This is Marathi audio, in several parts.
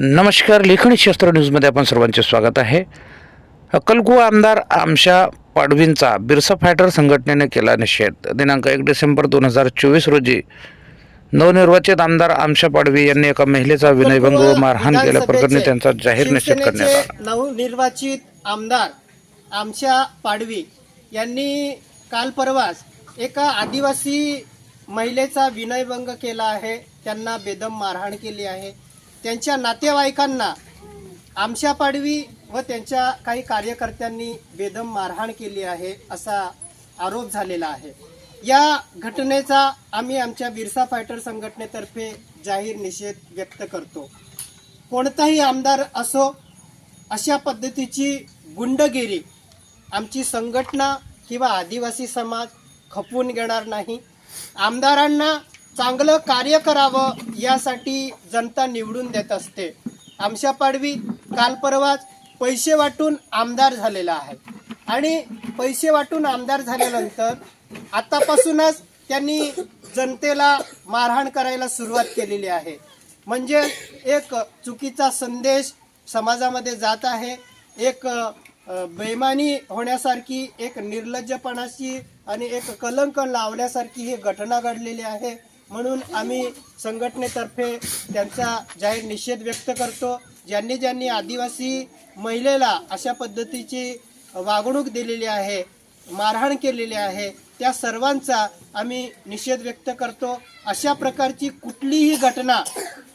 नमस्कार लेखणी शास्त्र न्यूजमध्ये आपण सर्वांचे स्वागत आहे. अक्कलकुवा आमदार आमशा पाडवींचा बिरसा फायटर संघटनेने केला निषेध. दिनांक एक डिसेंबर दोन हजार चोवीस रोजी नवनिर्वाचित आमदार आमशा पाडवी यांनी एका महिलेचा विनयभंग व मारहाण केल्याप्रकरणी त्यांचा जाहीर निषेध करण्यात आला. नवनिर्वाचित आमदार आमच्या पाडवी यांनी काल परवाच एका आदिवासी महिलेचा विनयभंग केला आहे. त्यांना बेदम मारहाण केली आहे. त्यांच्या नातेवाईकांना आमच्या पाडवी व त्यांच्या काही कार्यकर्त्यांनी बेदम मारहाण केली आहे असा आरोप झालेला आहे. या घटनेचा आम्ही आमच्या बिरसा फायटर संघटनेतर्फे जाहीर निषेध व्यक्त करतो. कोणताही आमदार असो अशा पद्धतीची गुंडगिरी आमची संघटना किंवा आदिवासी समाज खपवून घेणार नाही. आमदारांना चांगलं कार्य करावं यासाठी जनता निवडून देत असते. आमच्या पाडवी काल परवाच पैसे वाटून आमदार झालेला आहे. आणि पैसे वाटून आमदार झाल्यानंतर आतापासूनच त्यांनी जनतेला मारहाण करायला सुरुवात केलेली आहे. म्हणजे एक चुकीचा संदेश समाजामध्ये जात आहे. एक बेमानी होण्यासारखी एक निर्लज्जपणाची आणि एक कलंक लावण्यासारखी ही घटना घडलेली आहे. म्हणून आम्ही संघटनेतर्फे त्यांचा जाहीर निषेध व्यक्त करतो. ज्यांनी ज्यांनी आदिवासी महिलेला अशा पद्धतीची वागणूक दिलेली आहे मारहाण केलेली आहे त्या सर्वांचा आम्ही निषेध व्यक्त करतो. अशा प्रकारची कुठलीही घटना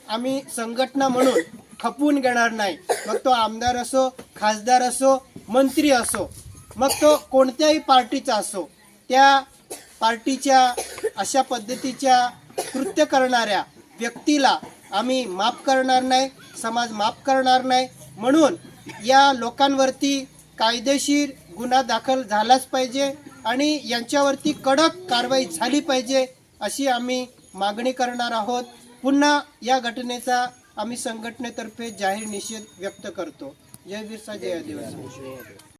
आम्ही संघटना म्हणून खपवून घेणार नाही. मग तो आमदार असो खासदार असो मंत्री असो मग तो कोणत्याही पार्टीचा असो त्या पार्टीच्या अशा पद्धतीच्या कृत्य करणाऱ्या व्यक्तीला आम्ही माफ करणार नाही समाज माफ करणार नाही. म्हणून या लोकांवरती कायदेशीर गुन्हा दाखल झालाच पाहिजे आणि यांच्यावरती कडक कारवाई झाली पाहिजे अशी आम्ही मागणी करणार आहोत. पुन्हा या घटनेचा आम्ही संघटनेतर्फे जाहीर निषेध व्यक्त करतो. जय बिरसा जय आदिवासी.